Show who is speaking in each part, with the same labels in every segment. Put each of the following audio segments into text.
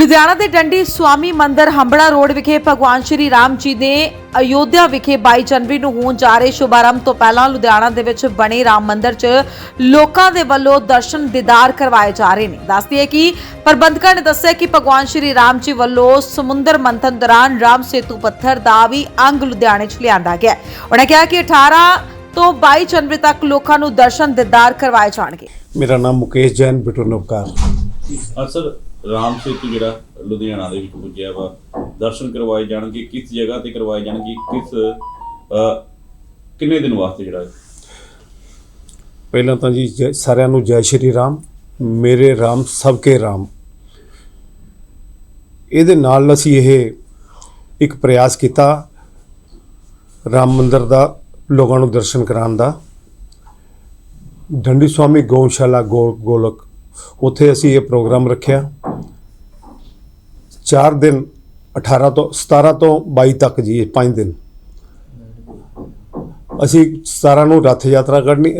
Speaker 1: ਲੁਧਿਆਣਾ ਦੇ ਡੰਡੀ ਸਵਾਮੀ ਮੰਦਿਰ ਹੰਬੜਾ ਰੋਡ ਵਿਖੇ ਭਗਵਾਨ ਸ਼੍ਰੀ ਰਾਮ ਜੀ ਦੇ ਅਯੋਧਿਆ ਵਿਖੇ 22 ਜਨਵਰੀ ਨੂੰ ਹੋਣ ਜਾ ਰਹੇ ਸ਼ੁਭਾਰੰਭ ਤੋਂ ਪਹਿਲਾਂ ਲੁਧਿਆਣਾ ਦੇ ਵਿੱਚ ਬਣੇ ਰਾਮ ਮੰਦਿਰ 'ਚ ਲੋਕਾਂ ਦੇ ਵੱਲੋਂ ਦਰਸ਼ਨ ਦੀਦਾਰ ਕਰਵਾਏ ਜਾ ਰਹੇ ਨੇ। ਦੱਸਦੀ ਹੈ ਕਿ ਪ੍ਰਬੰਧਕਾਂ ਨੇ ਦੱਸਿਆ ਕਿ ਭਗਵਾਨ ਸ਼੍ਰੀ ਰਾਮ ਜੀ ਵੱਲੋਂ ਸਮੁੰਦਰ ਮੰਥਨ ਦੌਰਾਨ ਰਾਮ ਸੇਤੂ ਪੱਥਰ ਦਾ ਵੀ ਅੰਗ ਲੁਧਿਆਣੇ 'ਚ ਲਿਆਂਦਾ ਗਿਆ ਹੈ। ਉਹਨਾਂ ਕਿਹਾ ਕਿ 18 ਤੋਂ 22 ਜਨਵਰੀ ਤੱਕ ਲੋਕਾਂ ਨੂੰ ਦਰਸ਼ਨ ਦੀਦਾਰ ਕਰਵਾਏ ਜਾਣਗੇ।
Speaker 2: ਮੇਰਾ ਨਾਮ ਮੁਕੇਸ਼ ਜੈਨ ਬਿਟੂਨਵਕਾਰ।
Speaker 3: ਅਸਰ ਰਾਮ ਸੇਤੂ ਜਿਹੜਾ ਲੁਧਿਆਣਾ ਦੇ ਵਿੱਚ ਪੁੱਜਿਆ ਵਾ, ਦਰਸ਼ਨ ਕਰਵਾਏ ਜਾਣਗੇ, ਕਿਸ ਜਗ੍ਹਾ ਤੇ ਕਰਵਾਏ ਜਾਣਗੇ, ਕਿਸ ਕਿੰਨੇ ਦਿਨ ਵਾਸਤੇ ਜਿਹੜਾ
Speaker 2: ਪਹਿਲਾਂ ਤਾਂ ਜੀ ਜੈ- ਸਾਰਿਆਂ ਨੂੰ ਜੈ ਸ਼੍ਰੀ ਰਾਮ, ਮੇਰੇ ਰਾਮ ਸਭ ਕੇ ਰਾਮ। ਇਹਦੇ ਨਾਲ ਅਸੀਂ ਇਹ ਇੱਕ ਪ੍ਰਯਾਸ ਕੀਤਾ, ਰਾਮ ਮੰਦਰ ਦਾ, ਲੋਕਾਂ ਨੂੰ ਦਰਸ਼ਨ ਕਰਾਉਣ ਦਾ। ਡੰਡੀ ਸਵਾਮੀ ਗਊਸ਼ਾਲਾ ਗੋ, ਗੋਲਕ, ਉੱਥੇ ਅਸੀਂ ਇਹ ਪ੍ਰੋਗਰਾਮ ਰੱਖਿਆ। 4 ਦਿਨ 18 ਤੋਂ 17 ਤੋਂ 22 ਤੱਕ ਜੀ, ਇਹ 5 ਦਿਨ। ਅਸੀਂ 17 ਨੂੰ ਰੱਥ ਯਾਤਰਾ ਕੱਢਣੀ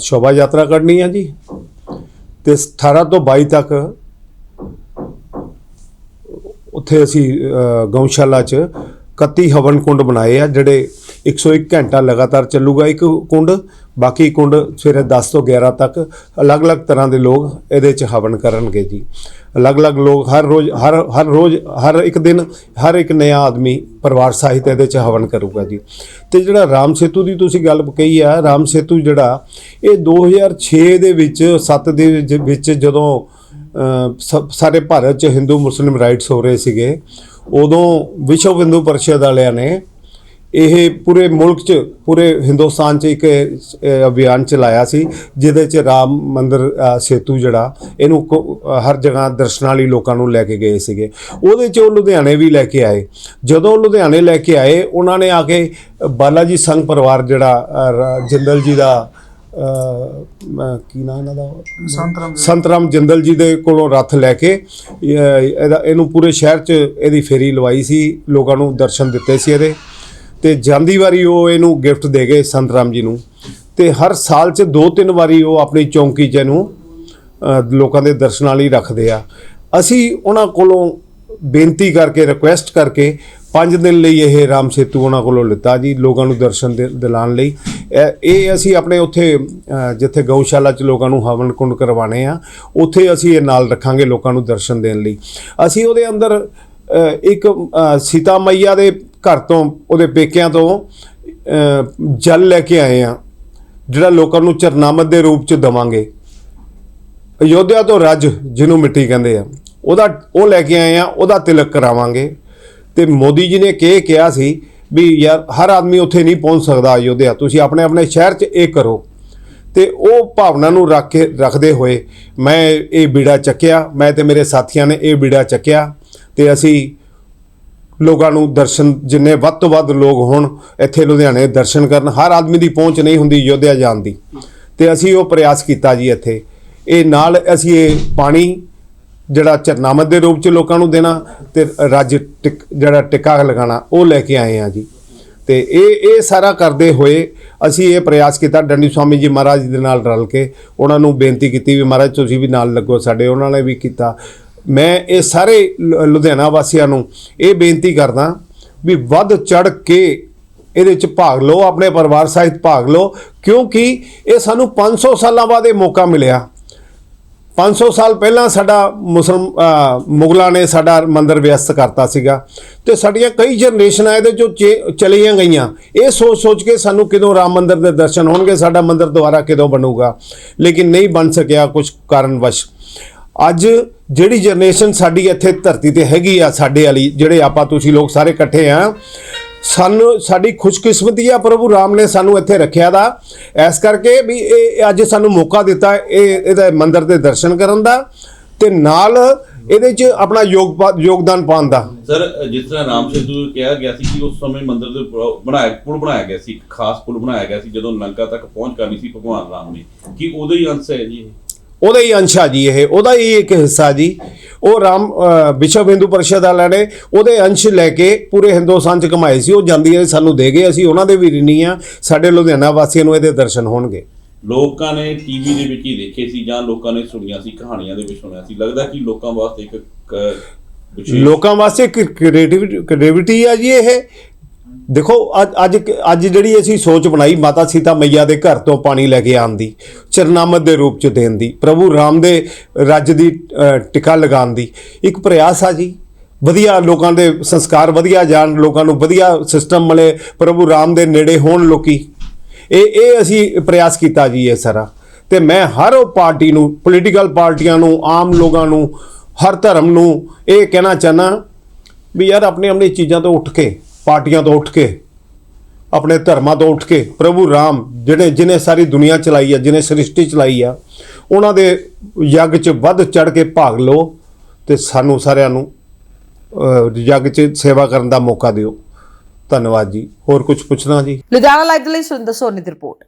Speaker 2: ਸ਼ੋਭਾ ਯਾਤਰਾ ਕਰਨੀ ਹੈ ਜੀ। ਤੇ 18 ਤੋਂ 22 ਤੱਕ ਉੱਥੇ ਅਸੀਂ ਗਊਸ਼ਾਲਾ 'ਚ 31 ਹਵਨ ਕੁੰਡ ਬਣਾਏ ਆ, ਜਿਹੜੇ 101 ਘੰਟਾ ਲਗਾਤਾਰ ਚੱਲੂਗਾ ਇੱਕ ਕੁੰਡ, ਬਾਕੀ ਕੁੰਡ ਸਵੇਰੇ 10 ਤੋਂ 11 ਤੱਕ ਅਲੱਗ-ਅਲੱਗ ਤਰ੍ਹਾਂ ਦੇ ਲੋਕ ਇਹਦੇ 'ਚ ਹਵਨ ਕਰਨਗੇ ਜੀ। ਅਲੱਗ-ਅਲੱਗ ਲੋਕ ਹਰ ਰੋਜ਼, ਹਰ ਹਰ ਰੋਜ਼, ਹਰ ਇੱਕ ਦਿਨ ਹਰ ਇੱਕ ਨया ਆਦਮੀ ਪਰਿਵਾਰ ਸਾਹਿਤ ਇਹਦੇ 'ਚ ਹਵਨ ਕਰੂਗਾ ਜੀ। ਤੇ ਜਿਹੜਾ ਰਾਮ ਸੇਤੂ ਦੀ ਤੁਸੀਂ ਗੱਲ ਕਹੀ ਆ, ਰਾਮ ਸੇਤੂ ਜਿਹੜਾ, ਇਹ 2006 ਦੇ ਵਿੱਚ 7 ਦੇ ਵਿੱਚ- ਵਿੱਚ ਜਦੋਂ ਸ- ਸਾਰੇ ਭਾਰਤ 'ਚ ਹਿੰਦੂ ਮੁਸਲਿਮ ਰਾਈਟਸ ਹੋ ਰਹੇ ਸੀਗੇ, ਉਦੋਂ ਵਿਸ਼ਵ ਹਿੰਦੂ ਪਰਿਸ਼ਦ ਵਾਲਿਆਂ ਨੇ ਇਹ ਪੂਰੇ ਮੁਲਕ 'ਚ ਪੂਰੇ ਹਿੰਦੁਸਤਾਨ 'ਚ ਇੱਕ ਅਭਿਆਨ ਚਲਾਇਆ ਸੀ ਜਿਹਦੇ 'ਚ ਰਾਮ ਮੰਦਿਰ ਸੇਤੂ ਜਿਹੜਾ ਇਹਨੂੰ ਹਰ ਜਗ੍ਹਾ ਦਰਸ਼ਨਾਂ ਲਈ ਲੋਕਾਂ ਨੂੰ ਲੈ ਕੇ ਗਏ ਸੀਗੇ। ਉਹਦੇ 'ਚ ਉਹ ਲੁਧਿਆਣੇ ਵੀ ਲੈ ਕੇ ਆਏ। ਜਦੋਂ ਲੁਧਿਆਣੇ ਲੈ ਕੇ ਆਏ ਉਹਨਾਂ ਨੇ ਆ ਕੇ ਬਾਲਾ ਜੀ ਸੰਘ ਪਰਿਵਾਰ ਜਿਹੜਾ ਜਿੰਦਲ ਜੀ ਦਾ ਕੀ ਨਾਮ ਇਹਨਾਂ ਦਾ?
Speaker 4: ਸੰਤਰਾਮ
Speaker 2: ਸੰਤਰਾਮ ਜਿੰਦਲ ਜੀ ਦੇ ਕੋਲੋਂ ਰੱਥ ਲੈ ਕੇ ਇਹ- ਇਹਦਾ ਇਹਨੂੰ ਪੂਰੇ ਸ਼ਹਿਰ 'ਚ ਇਹਦੀ ਫੇਰੀ ਲਵਾਈ ਸੀ ਲੋਕਾਂ ਨੂੰ ਦਰਸ਼ਨ ਦਿੱਤੇ ਸੀ ਇਹਦੇ। ਤੇ ਜਾਂਦੀ ਵਾਰੀ ਉਹ ਇਹਨੂੰ ਗਿਫਟ ਦੇ ਗਏ ਸੰਤ ਰਾਮ ਜੀ ਨੂੰ। ਤੇ ਹਰ ਸਾਲ 'ਚ ਦੋ ਤਿੰਨ ਵਾਰੀ ਉਹ ਆਪਣੀ ਚੌਂਕੀ 'ਚ ਇਹਨੂੰ ਲੋਕਾਂ ਦੇ ਦਰਸ਼ਨਾਂ ਲਈ ਰੱਖਦੇ ਆ। ਅਸੀਂ ਉਹਨਾਂ ਕੋਲੋਂ ਬੇਨਤੀ ਕਰਕੇ ਰਿਕੁਐਸਟ ਕਰਕੇ 5 ਦਿਨ ਲਈ ਇਹ ਰਾਮ ਸੇਤੂ ਉਹਨਾਂ ਕੋਲੋਂ ਲਿੱਤਾ ਜੀ, ਲੋਕਾਂ ਨੂੰ ਦਰਸ਼ਨ ਦੇ- ਦਿਲਾਉਣ ਲਈ। ਇਹ- ਇਹ ਅਸੀਂ ਆਪਣੇ ਉੱਥੇ ਜਿੱਥੇ ਗਊਸ਼ਾਲਾ 'ਚ ਲੋਕਾਂ ਨੂੰ ਹਵਨ ਕੁੰਡ ਕਰਵਾਣੇ ਆ, ਉੱਥੇ ਅਸੀਂ ਇਹ ਨਾਲ ਰੱਖਾਂਗੇ ਲੋਕਾਂ ਨੂੰ ਦਰਸ਼ਨ ਦੇਣ ਲਈ। ਅਸੀਂ ਉਹਦੇ ਅੰਦਰ ਇੱਕ ਸੀਤਾ ਮਈਆ ਦੇ ਘਰ ਤੋਂ, ਉਹਦੇ ਪੇਕਿਆਂ ਤੋਂ ਜਲ ਲੈ ਕੇ ਆਏ ਆ ਜਿਹੜਾ ਲੋਕਾਂ ਨੂੰ ਚਰਨਾਮਤ ਦੇ ਰੂਪ 'ਚ ਦਵਾਂਗੇ। ਅਯੋਧਿਆ ਤੋਂ ਰੱਜ, ਜਿਹਨੂੰ ਮਿੱਟੀ ਕਹਿੰਦੇ ਆ, ਉਹਦਾ, ਉਹ ਲੈ ਕੇ ਆਏ ਆ ਉਹਦਾ ਤਿਲਕ ਕਰਾਵਾਂਗੇ। ਤੇ ਮੋਦੀ ਜੀ ਨੇ ਕੀ ਕਿਹਾ ਸੀ ਵੀ ਯਾਰ, ਹਰ ਆਦਮੀ ਉੱਥੇ ਨਹੀਂ ਪਹੁੰਚ ਸਕਦਾ ਅਯੋਧਿਆ, ਤੁਸੀਂ ਆਪਣੇ ਆਪਣੇ ਸ਼ਹਿਰ 'ਚ ਇਹ ਕਰੋ। ਤੇ ਉਹ ਭਾਵਨਾ ਨੂੰ ਰੱਖ ਕੇ, ਰੱਖਦੇ ਹੋਏ ਮੈਂ ਇਹ ਬੀੜਾ ਚੱਕਿਆ, ਮੈਂ ਤੇ ਮੇਰੇ ਸਾਥੀਆਂ ਨੇ ਇਹ ਬੀੜਾ ਚੱਕਿਆ, ਤੇ ਅਸੀਂ ਲੋਕਾਂ ਨੂੰ ਦਰਸ਼ਨ, ਜਿੰਨੇ ਵੱਧ ਤੋਂ ਵੱਧ ਲੋਕ ਹੋਣ, ਇੱਥੇ ਲੁਧਿਆਣੇ ਦਰਸ਼ਨ ਕਰਨ, ਹਰ ਆਦਮੀ ਦੀ ਪਹੁੰਚ ਨਹੀਂ ਹੁੰਦੀ ਯੋਧਿਆ ਜਾਣ ਦੀ। ਤੇ ਅਸੀਂ ਉਹ ਪ੍ਰਯਾਸ ਕੀਤਾ ਜੀ ਇੱਥੇ। ਇਹ ਨਾਲ ਅਸੀਂ ਇਹ ਪਾਣੀ ਜਿਹੜਾ ਚਰਨਾਮਤ ਦੇ ਰੂਪ ਚ ਲੋਕਾਂ ਨੂੰ ਦੇਣਾ ਤੇ ਰੱਜ ਟਿਕ, ਜਿਹੜਾ ਟਿੱਕਾ ਲਗਾਉਣਾ, ਉਹ ਲੈ ਕੇ ਆਏ ਆ ਜੀ। ਤੇ ਇਹ ਇਹ ਸਾਰਾ ਕਰਦੇ ਹੋਏ ਅਸੀਂ ਇਹ ਪ੍ਰਯਾਸ ਕੀਤਾ, ਡੰਡੀ ਸਵਾਮੀ ਜੀ ਮਹਾਰਾਜ ਦੇ ਨਾਲ ਰਲ ਕੇ। ਉਹਨਾਂ ਨੂੰ ਬੇਨਤੀ ਕੀਤੀ ਵੀ ਮਹਾਰਾਜ, ਤੁਸੀਂ ਵੀ ਨਾਲ ਲੱਗੋ ਸਾਡੇ, ਉਹਨਾਂ ਨੇ ਵੀ ਕੀਤਾ। ਮੈਂ ਇਹ ਸਾਰੇ ਲੁ- ਲੁਧਿਆਣਾ ਵਾਸੀਆਂ ਨੂੰ ਇਹ ਬੇਨਤੀ ਕਰਦਾ ਵੀ ਵੱਧ ਚੜ ਕੇ ਇਹਦੇ ਚ ਭਾਗ ਲਓ, ਆਪਣੇ ਪਰਿਵਾਰ ਸਾਹਿਤ ਭਾਗ ਲਓ, ਕਿਉਂਕਿ ਇਹ ਸਾਨੂੰ 500 ਸਾਲਾਂ ਬਾਅਦ ਇਹ ਮੌਕਾ ਮਿਲਿਆ। 500 ਸਾਲ ਪਹਿਲਾਂ ਸਾਡਾ ਮੁਸਲਮ ਮੁਗਲਾਂ ਨੇ ਸਾਡਾ ਮੰਦਰ ਵਿਅਸਤ ਕਰਤਾ ਸੀਗਾ ਤੇ ਸਾਡੀਆਂ ਕਈ ਜਨਰੇਸ਼ਨਾਂ ਇਹਦੇ ਚੋਂ ਚੇ- ਚਲੀਆਂ ਗਈਆਂ। ਇਹ ਸੋਚ ਸੋਚ ਕੇ ਸਾਨੂੰ ਕਿਦੋਂ ਰਾਮ ਮੰਦਰ ਦੇ ਦਰਸ਼ਨ ਹੋਣਗੇ, ਸਾਡਾ ਮੰਦਰ ਦੁਬਾਰਾ ਕਿਦੋਂ ਬਣੂਗਾ? ਲੇਕਿਨ ਨਹੀਂ ਬਣ ਸਕਿਆ ਕੁਝ ਕਾਰਨਵਸ਼। ਅੱਜ ਜਿਹੜੀ ਜਨਰੇਸ਼ਨ ਸਾਡੀ ਇੱਥੇ ਧਰਤੀ ਤੇ ਹੈਗੀ ਆ, ਸਾਡੇ ਵਾਲੀ, ਜਿਹੜੇ ਆਪਾਂ ਤੁਸੀਂ ਲੋਕ ਸਾਰੇ ਇਕੱਠੇ ਆ, ਸਾਨੂੰ, ਸਾਡੀ ਖੁਸ਼ਕਿਸਮਤੀ ਆ ਪ੍ਰਭੂ ਰਾਮ ਨੇ ਸਾਨੂੰ ਇੱਥੇ ਰੱਖਿਆ ਦਾ। ਐਸ ਕਰਕੇ ਵੀ ਇਹ ਅੱਜ ਸਾਨੂੰ ਮੌਕਾ ਦਿੱਤਾ ਇਹ, ਇਹਦਾ ਮੰਦਿਰ ਦੇ ਦਰਸ਼ਨ ਕਰਨ ਦਾ ਤੇ ਨਾਲ ਇਹਦੇ 'ਚ ਆਪਣਾ ਯੋਗ ਯੋਗਦਾਨ ਪਾਉਣ ਦਾ।
Speaker 3: ਸਰ, ਜਿਸ ਤਰ੍ਹਾਂ ਰਾਮ ਸੇਤੂ ਕਿਹਾ ਗਿਆ ਸੀ ਕਿ ਉਸ ਸਮੇਂ ਮੰਦਿਰ ਦੇ ਬਣਾਇਆ, ਪੁਲ ਬਣਾਇਆ ਗਿਆ ਸੀ ਖਾਸ ਪੁਲ ਬਣਾਇਆ ਗਿਆ ਸੀ, ਜਦੋਂ ਲੰਕਾ ਤੱਕ ਪਹੁੰਚ ਕਰਨੀ ਸੀ ਭਗਵਾਨ ਰਾਮ ਨੇ। ਕਿ ਉਹਦੇ ਹੀ ਅੰਸ਼ ਹੈ ਜੀ
Speaker 2: ਉਹਦਾ ਹੀ ਅੰਸ਼ ਆ ਜੀ ਇਹ ਉਹਦਾ ਹੀ ਇੱਕ ਹਿੱਸਾ ਜੀ। ਉਹ ਰਾਮ ਵਿਸ਼ਵ ਹਿੰਦੂ ਪਰਿਸ਼ਦ ਵਾਲਿਆਂ ਨੇ ਉਹਦੇ ਅੰਸ਼ ਲੈ ਕੇ ਪੂਰੇ ਹਿੰਦੁਸਤਾਨ ਚ ਕਮਾਏ ਸੀ। ਉਹ ਜਾਂਦੀ ਹੈ ਸਾਨੂੰ ਦੇ ਗਏ ਅਸੀਂ ਉਹਨਾਂ ਦੇ ਵੀ ਰਿਣੀ ਆ। ਸਾਡੇ ਲੁਧਿਆਣਾ ਵਾਸੀਆਂ ਨੂੰ ਇਹਦੇ ਦਰਸ਼ਨ ਹੋਣਗੇ।
Speaker 3: ਲੋਕਾਂ ਨੇ ਟੀਵੀ ਦੇ ਵਿੱਚ ਹੀ ਦੇਖੇ ਸੀ ਜਾਂ ਲੋਕਾਂ ਨੇ ਸੁਣੀਆਂ ਸੀ ਕਹਾਣੀਆਂ ਦੇ ਵਿੱਚ ਸੁਣਿਆ ਸੀ। ਲੱਗਦਾ ਕਿ ਲੋਕਾਂ ਵਾਸਤੇ ਇੱਕ
Speaker 2: ਲੋਕਾਂ ਵਾਸਤੇ ਕ੍ਰੀਏਟਿਵਿਟੀ ਆ ਜੀ ਇਹ। ਦੇਖੋ ਅੱਜ ਅੱਜ ਅੱਜ ਜਿਹੜੀ ਅਸੀਂ ਸੋਚ ਬਣਾਈ ਮਾਤਾ ਸੀਤਾ ਮਈਆ ਦੇ ਘਰ ਤੋਂ ਪਾਣੀ ਲੈ ਕੇ ਆਉਣ ਦੀ ਚਰਨਾਮਤ ਦੇ ਰੂਪ ਚ ਦੇਣ ਦੀ ਪ੍ਰਭੂ ਰਾਮ ਦੇ ਰੱਜ ਦੀ ਅ, ਟਿਕਾ ਲਗਾਉਣ ਦੀ ਇੱਕ ਪ੍ਰਯਾਸ ਆ ਜੀ। ਵਧੀਆ ਲੋਕਾਂ ਦੇ ਸੰਸਕਾਰ ਵਧੀਆ ਜਾਣ ਲੋਕਾਂ ਨੂੰ ਵਧੀਆ ਸਿਸਟਮ ਮਿਲੇ ਪ੍ਰਭੂ ਰਾਮ ਦੇ ਨੇੜੇ ਹੋਣ ਲੋਕੀ। ਇਹ ਇਹ ਅਸੀਂ ਪ੍ਰਯਾਸ ਕੀਤਾ ਜੀ ਇਹ ਸਾਰਾ। ਤੇ ਮੈਂ ਹਰ ਉਹ ਪਾਰਟੀ ਨੂੰ ਪੋਲੀਟੀਕਲ ਪਾਰਟੀਆਂ ਨੂੰ ਆਮ ਲੋਕਾਂ ਨੂੰ ਹਰ ਧਰਮ ਨੂੰ ਇਹ ਕਹਿਣਾ ਚਾਹਨਾ ਵੀ ਯਾਰ ਆਪਣੀ ਆਪਣੀ ਚੀਜ਼ਾਂ ਤੋਂ ਉੱਠ ਕੇ ਪਾਰਟੀਆਂ ਤੋਂ ਉੱਠ ਕੇ, ਆਪਣੇ ਧਰਮਾਂ ਤੋਂ ਉੱਠ ਕੇ, ਪ੍ਰਭੂ ਰਾਮ ਜਿਹੜੇ ਜਿਨੇ ਸਾਰੀ ਦੁਨੀਆ ਚਲਾਈ ਆ ਜਿਨੇ ਸ੍ਰਿਸ਼ਟੀ ਚਲਾਈ ਆ, ਉਹਨਾਂ ਦੇ ਯੱਗ 'ਚ ਵੱਧ ਚੜ ਕੇ ਭਾਗ ਲਓ ਤੇ ਸਾਨੂੰ ਸਾਰਿਆਂ ਨੂੰ ਯੱਗ 'ਚ ਸੇਵਾ ਕਰਨ ਦਾ ਮੌਕਾ ਦਿਓ। ਧੰਨਵਾਦ ਜੀ। ਹੋਰ ਕੁਝ ਪੁੱਛਣਾ ਜੀ?
Speaker 1: ਲੁਧਿਆਣਾ ਲਾਈਵ ਦੇ ਲਈ ਸੁਰਿੰਦਰ ਸੋਨੀ ਦੀ ਰਿਪੋਰਟ।